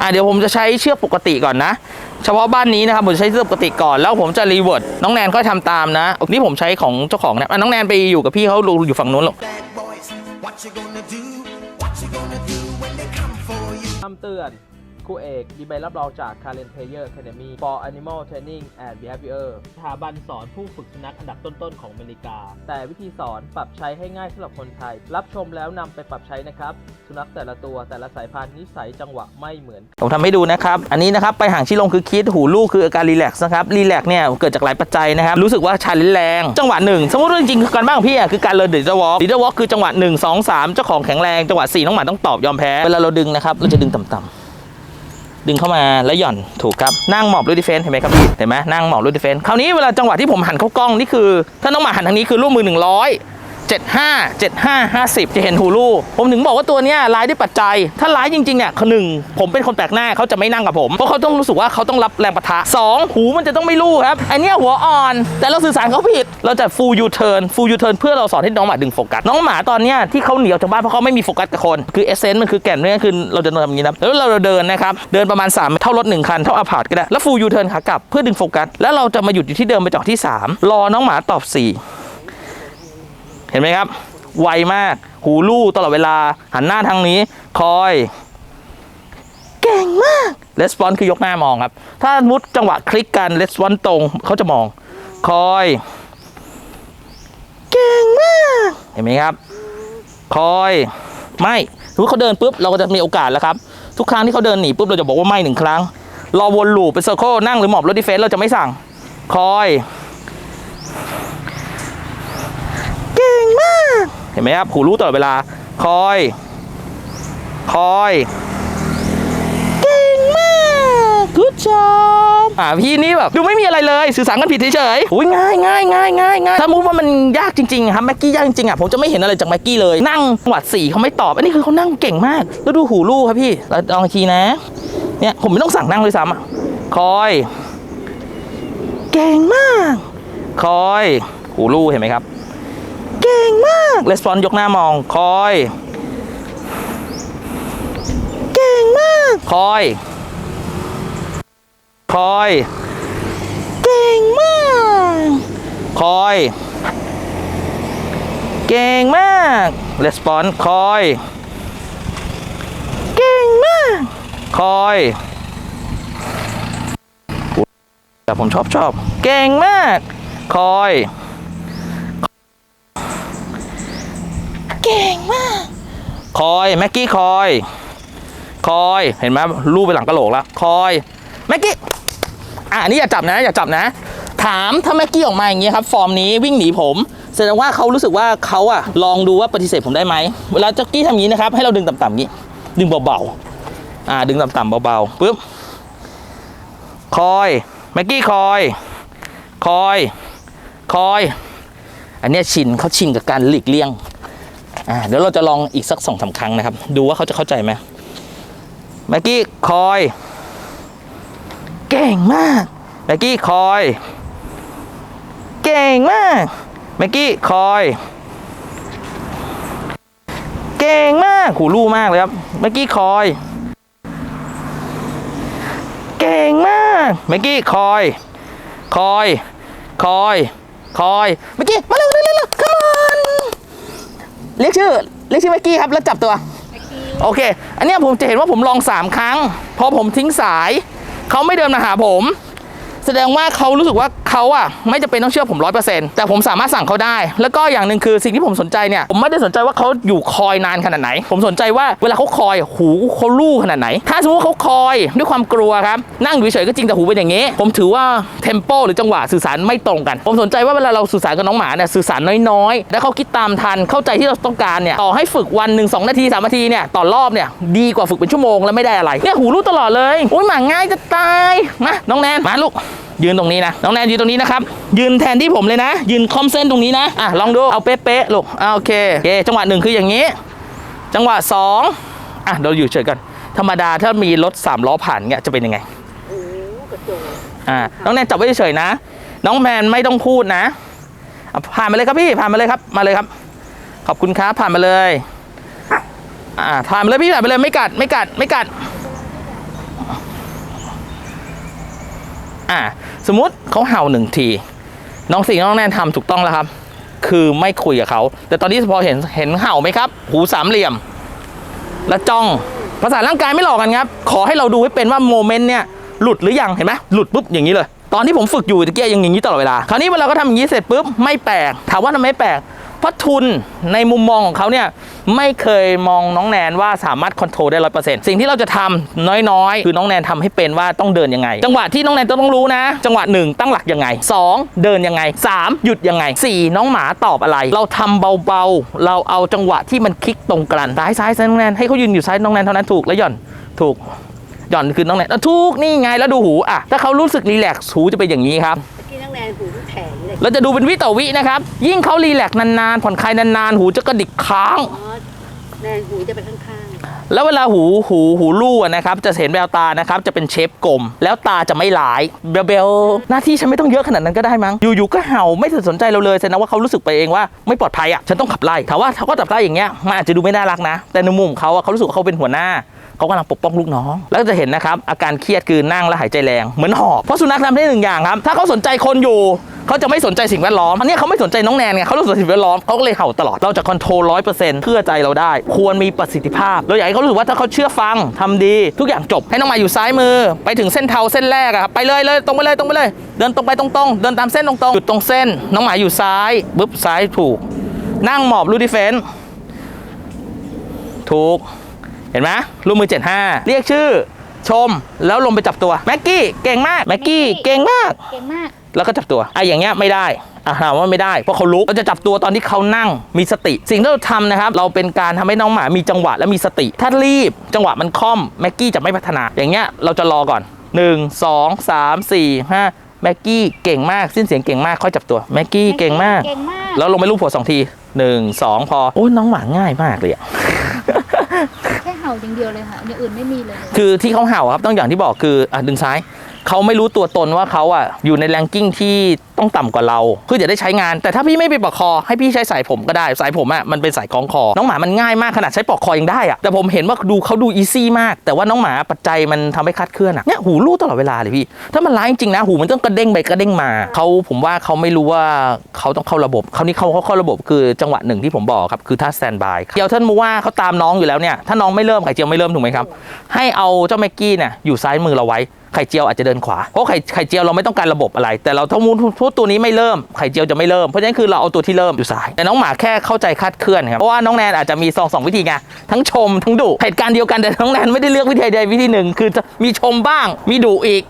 อะเดี๋ยวผมจะใช้เชือกปกติก่อนนะ เฉพาะบ้านนี้นะครับผมจะใช้เชือกปกติก่อนแล้วผมจะรีเวิร์ดน้องแนนก็ทำตามนะนี่ผมใช้ของเจ้าของเนี่ยอะน้องแนนไปอยู่กับพี่เขาอยู่ฝั่งนู้นหรอก bad boys. What you gonna do? What you gonna do when they come for you? คำเตือน ครูเอกมีใบรับรองจาก Karen Player Academy for Animal Training and Behavior สถาบันสอนผู้ฝึกสุนัขอันดับต้นๆของอเมริกา แต่วิธีสอนปรับใช้ให้ง่ายสำหรับคนไทย รับชมแล้วนำไปปรับใช้นะครับ สุนัขแต่ละตัวแต่ละสายพันธุ์นิสัยจังหวะไม่เหมือน ผมทำให้ดูนะครับ อันนี้นะครับ ไปห่างชี้ลงคือคิดหูลูกคืออาการรีแลกซ์นะครับรีแลกซ์เนี่ยเกิดจากหลายปัจจัยนะครับรู้สึกว่าชาลิ้นแรงจังหวะหนึ่งสมมติว่าจริงๆคือการบ้านของพี่อะคือการเลินดิจิทัลวอล์กดิจิทัลวอล์กคือจังหวะหนึ่งสองสามเจ้าของแข็งแรงจังหวะสี่น้องหมาต้องตอบยอมแพ้เวลาเราดึงนะครับเราจะดึงต่ำๆ ดึงเข้ามาแล้วหย่อนถูกครับนั่งหมอบรูดิเฟนเห็นไหมครับพี่เห็นไหมนั่งหมอบรูดิเฟนคราวนี้เวลาจังหวะที่ผมหันเข้ากล้องนี่คือ ถ้าน้องหมาหันทางนี้คือร่วมมือ100 75 75 50 จะเห็นหูรูผมถึงบอกว่าตัวเนี้ยร้ายด้วยปัจจัย ถ้าร้ายจริงๆเนี่ยหนึ่งผมเป็นคนแปลกหน้าเขาจะไม่นั่งกับผม เพราะเขาต้องรู้สึกว่าเขาต้องรับแรงปะทะสองหูมันจะต้องไม่รู้ครับ อันเนี้ยหัวอ่อน แต่เราสื่อสารเขาผิด เราจะ full u turn full u turn เพื่อเราสอนให้น้องหมาดึงโฟกัส น้องหมาตอนเนี้ยที่เขาเหนียวจากบ้านเพราะเขาไม่มีโฟกัสกับคน คือเอเซนต์มันคือแก่นเนี่ยคือเราจะเดินแบบนี้นะแล้วเราเดินนะครับเดินประมาณ 3 เท่ารถหนึ่งคันเท่าอาพาร์ตก็ได้แล้ว full u turn ขากลับเพื่อดึงโฟกัสแล้วเราจะมาหยุดอยู่ที่เดิมไปจอดที่ 3 รอน้องหมาตอบ 4 เห็นไหมครับ ไวมาก หูลู่ตลอดเวลา หันหน้าทางนี้ คอย เก่งมาก レスปอนคือยกหน้ามองครับ ถ้ามุดจังหวะคลิกกันレスปอนตรง เขาจะมอง คอย เก่งมาก เห็นไหมครับ คอย ไม่สมมติเขาเดินปุ๊บ เราก็จะมีโอกาสแล้วครับ ทุกครั้งที่เขาเดินหนีปุ๊บ เราจะบอกว่าไม่หนึ่งครั้ง รอวนลูปเป็นเซอร์เคิลนั่งหรือหมอบรถดิเฟนเราจะไม่สั่ง คอย เห็นไหมครับหูรู้ตลอดเวลา คอย คอยเก่งมากกูจอบอ่าพี่นี่แบบดูไม่มีอะไรเลย สื่อสารกันผิดเฉยๆอุ้ยง่ายง่ายง่ายง่ายง่ายถ้ามุดว่ามันยากจริงๆครับแม็กกี้ยากจริงๆอะผมจะไม่เห็นอะไรจากแม็กกี้เลยนั่งหวัดสีเขาไม่ตอบ อันนี้คือเขานั่งเก่งมาก แล้วดูหูลูกครับพี่เราลองอีกทีนะ เนี่ยผมไม่ต้องสั่งนั่งเลยซ้ำอะคอย เก่งมาก คอย หูลูกเห็นไหมครับ มากレスปอนยกหน้ามอง คอย เก่งมาก คอย คอย เก่งมาก คอย เก่งมากレスปอนคอย เก่งมาก คอย แต่ผมชอบชอบ เก่งมาก คอย เก่งมาก คอยแม็กกี้คอย คอยเห็นไหมรูปไปหลังกระโหลกแล้วคอยแม็กกี้อะนนี้อย่าจับนะ อย่าจับนะ ถามถ้าแม็กกี้ออกมาอย่างเงี้ยครับ ฟอร์มนี้วิ่งหนีผมแสดงว่าเขารู้สึกว่าเขาอะลองดูว่าปฏิเสธผมได้ไหมเวลาจ็กกี้ทำอย่างนี้นะครับ ให้เราดึงต่ำๆนี้ ดึงเบาๆอ่า ดึงต่ำๆเบาๆปุ๊บคอยแม็กกี้คอย คอย คอย อันนี้ชินเขาชินกับการหลีกเลี่ยง อ่าเดี๋ยวเราจะลองอีกสักสองสาครั้งนะครับ ดูว่าเขาจะเข้าใจไหมแม็กกี้คอย เก่งมากแม็กกี้คอย เก่งมากแม็กกี้คอย เก่งมากหูรู้มากเลยครับแม็กกี้คอย เก่งมากแม็กกี้คอย คอย คอย คอยแม็กกี้มาเร็วเร็วเร็ว เร็ว come on เรียกชื่อเรียกชื่อแม็กกี้ครับแล้วจับตัวโอเค อันเนี้ยผมจะเห็นว่าผมลอง3ครั้งพอผมทิ้งสายเขาไม่เดินมาหาผม แสดงว่าเขารู้สึกว่าเขาอะไม่จำเป็นต้องเชื่อผมร้อยเปอร์เซ็นต์แต่ผมสามารถสั่งเขาได้ แล้วก็อย่างหนึ่งคือสิ่งที่ผมสนใจเนี่ยผมไม่ได้สนใจว่าเขาอยู่คอยนานขนาดไหน ผมสนใจว่าเวลาเขาคอยหูเขาลู่ขนาดไหน ถ้าสมมติว่าเขาคอยด้วยความกลัวครับนั่งอยู่เฉยๆก็จริงแต่หูเป็นอย่างนี้ ผมถือว่าเทมโปหรือจังหวะสื่อสารไม่ตรงกัน ผมสนใจว่าเวลาเราสื่อสารกับน้องหมาเนี่ยสื่อสารน้อยๆ แล้วเขาคิดตามทันเข้าใจที่เราต้องการเนี่ยต่อให้ฝึกวันหนึ่งสองนาทีสามนาทีเนี่ยต่อรอบเนี่ยดีกว่าฝึกเป็นชั่วโมงแล้วไม่ได้อะไรเนี่ยหูรู้ตลอดเลยโอ้ยหมาง่ายจะตายมาน้องแนนมาลูก ยืนตรงนี้นะน้องแนนยืนตรงนี้นะครับยืนแทนที่ผมเลยนะ ยืนคอมเส้นตรงนี้นะอะลองดูเอาเป๊ะๆลูกอะโอเคโอเค จังหวะหนึ่งคืออย่างนี้ จังหวะสองอะเราอยู่เฉยกันธรรมดาถ้ามีรถสามล้อผ่านเงี้ยจะเป็นยังไงอ่าน้องแนนจับไว้เฉยๆนะ น้องแมนไม่ต้องพูดนะอะผ่านมาเลยครับพี่ผ่านมาเลยครับมาเลยครับ ขอบคุณครับผ่านมาเลยอ่าผ่านมาเลยพี่ผ่านมาเลยไม่กัดไม่กัดไม่กัด อ่า สมมติเขาเห่าหนึ่งที น้องสิงห์น้องแนนทำถูกต้องแล้วครับ คือไม่คุยกับเขา แต่ตอนนี้พอเห็นเห็นเห่าไหมครับ หูสามเหลี่ยม แล้วจ้องภาษาร่างกายไม่หลอกกันครับ ขอให้เราดูให้เป็นว่าโมเมนต์เนี่ยหลุดหรือยังเห็นไหมหลุดปุ๊บอย่างนี้เลย ตอนที่ผมฝึกอยู่ตะเกียยังอย่างนี้ตลอดเวลา คราวนี้เวลาก็ทำอย่างนี้เสร็จปุ๊บไม่แปลกถามว่าทำไมแปลก ราะทุนในมุมมองของเขาเนี่ยไม่เคยมองน้องแนนว่าสามารถคอนโทรลได้ร้อยเปอร์เซ็นต์สิ่งที่เราจะทำน้อยๆ คือน้องแนนทำให้เป็นว่าต้องเดินยังไง จังหวะที่น้องแนนต้องรู้นะ จังหวะหนึ่งตั้งหลักยังไงสองเดินยังไงสามหยุดยังไงสี่น้องหมาตอบอะไร เราทำเบาๆ เราเอาจังหวะที่มันคลิกตรงกันซ้ายซ้ายซ้ายน้องแนนให้เขายืนอยู่ซ้ายน้องแนนเท่านั้นถูกแล้วหย่อนถูกหย่อนคือน้องแนนอะถูกนี่ไงแล้วดูหูอะถ้าเขารู้สึกรีแลกซ์หูจะเป็นอย่างนี้ครับ เมื่อกี้นักแนนหูแข็งเลยเราจะดูเป็นวิต่อวินะครับ ยิ่งเขารีแลกซ์นานๆผ่อนคลายนานๆ หูจะกระดิกค้าง อ๋อแนนหูจะไปข้างแล้วเวลาหูหูหูลู่อะนะครับ จะเห็นแววตานะครับ จะเป็นเชฟกลม แล้วตาจะไม่หลายเบลเบลหน้าที่ฉันไม่ต้องเยอะขนาดนั้นก็ได้มั้งอยู่ๆก็เห่าไม่สนใจเราเลยแสดงว่าเขารู้สึกไปเองว่าไม่ปลอดภัยอะฉันต้องขับไล่ถามว่าเขาก็ขับไล่อย่างเงี้ยมันอาจจะดูไม่น่ารักนะ แต่ในมุมของเขาอะเขารู้สึกว่าเขาเป็นหัวหน้า เขากำลังปกป้องลูกน้อง แล้วจะเห็นนะครับอาการเครียดคือนั่งและหายใจแรงเหมือนหอบเพราะสุนัขทำได้หนึ่งอย่างครับถ้าเขาสนใจคนอยู่เขาจะไม่สนใจสิ่งแวดล้อมอันนี้เขาไม่สนใจน้องแนนไงเขารู้สนใจสิ่งแวดล้อมเขาก็เลยเห่าตลอดเราจะคอนโทรลร้อยเปอร์เซ็นต์เพื่อใจเราได้ ควรมีประสิทธิภาพเราอยากให้เขารู้สึกว่าถ้าเขาเชื่อฟังทำดี ทุกอย่างจบให้น้องหมาอยู่ซ้ายมือ ไปถึงเส้นเทาเส้นแรกอะครับไปเลยเลยตรงไปเลยตรงไปเลย เดินตรงไปตรงๆเดินตามเส้นตรงๆจุดตรงเส้น น้องหมาอยู่ซ้ายปึ๊บซ้ายถูก นั่งหมอบรูดิเฟนถูก เห็นไหมรูปมือ 75 เรียกชื่อ ชมแล้วลงไปจับตัวแม็กกี้เก่งมากแม็กกี้เก่งมาก เก่งมาก แล้วก็จับตัวไอ้อย่างเงี้ยไม่ได้อะถามว่าไม่ได้ เพราะเขาลุกเราจะจับตัวตอนที่เขานั่งมีสติ สิ่งที่เราทำนะครับ เราเป็นการทำให้น้องหมามีจังหวะและมีสติ ถ้ารีบจังหวะมันค่อมแม็กกี้จะไม่พัฒนา อย่างเงี้ยเราจะรอก่อน 1 2 3 4 5แม็กกี้เก่งมากสิ้นเสียงเก่งมากค่อยจับตัวแม็กกี้เก่งมาก เก่งมาก แล้วลงไปรูปหัวสองทีหนึ่งสองพอโอ้ยน้องหมาง่ายมากเลยอะแค่เห่าอย่างเดียวเลยค่ะอย่างอื่นไม่มีเลย คือที่เขาเห่าครับต้องอย่างที่บอกคืออะดึงซ้าย เขาไม่รู้ตัวตนว่าเขาอะอยู่ในแรงกิ้งที่ต้องต่ำกว่าเราเพื่อจะได้ใช้งาน แต่ถ้าพี่ไม่ไปปลอกคอ ให้พี่ใช้สายผมก็ได้สายผมอะมันเป็นสายคล้องคอ น้องหมามันง่ายมากขนาดใช้ปลอกคอยังได้อะแต่ผมเห็นว่าดูเขาดูอีซี่มาก แต่ว่าน้องหมาปัจจัยมันทำให้คลาดเคลื่อนอะเนี่ยหูรูดตลอดเวลาเลยพี่ถ้ามันร้ายจริงนะหูมันต้องกระเด้งไปกระเด้งมาเขาผมว่าเขาไม่รู้ว่าเขาต้องเข้าระบบคราวนี้เขาเขาเข้าระบบคือจังหวะหนึ่งที่ผมบอกครับคือท่าสแตนบายเกียวท่านมูว่าเขาตามน้องอยู่แล้วเนี่ยถ้าน้องไม่เริ่มไข่เจียวไม่เริ่มถูกไหมครับให้เอาเจ้าแม็กกี้เนี่ยอยู่ซ้ายมือเราไว้ ไข่เจียวอาจจะเดินขวา เพราะไข่ไข่เจียวเราไม่ต้องการระบบอะไร แต่เราถ้ามูพูดตัวนี้ไม่เริ่มไข่เจียวจะไม่เริ่ม เพราะฉะนั้นคือเราเอาตัวที่เริ่มอยู่ซ้าย แต่น้องหมาแค่เข้าใจคาดเคลื่อนครับ เพราะว่าน้องแนนอาจจะมีสองสองวิธีไง ทั้งชมทั้งดุ เหตุการณ์เดียวกันแต่น้องแนนไม่ได้เลือกวิธีใดวิธีหนึ่ง คือจะมีชมบ้าง มีดุอีก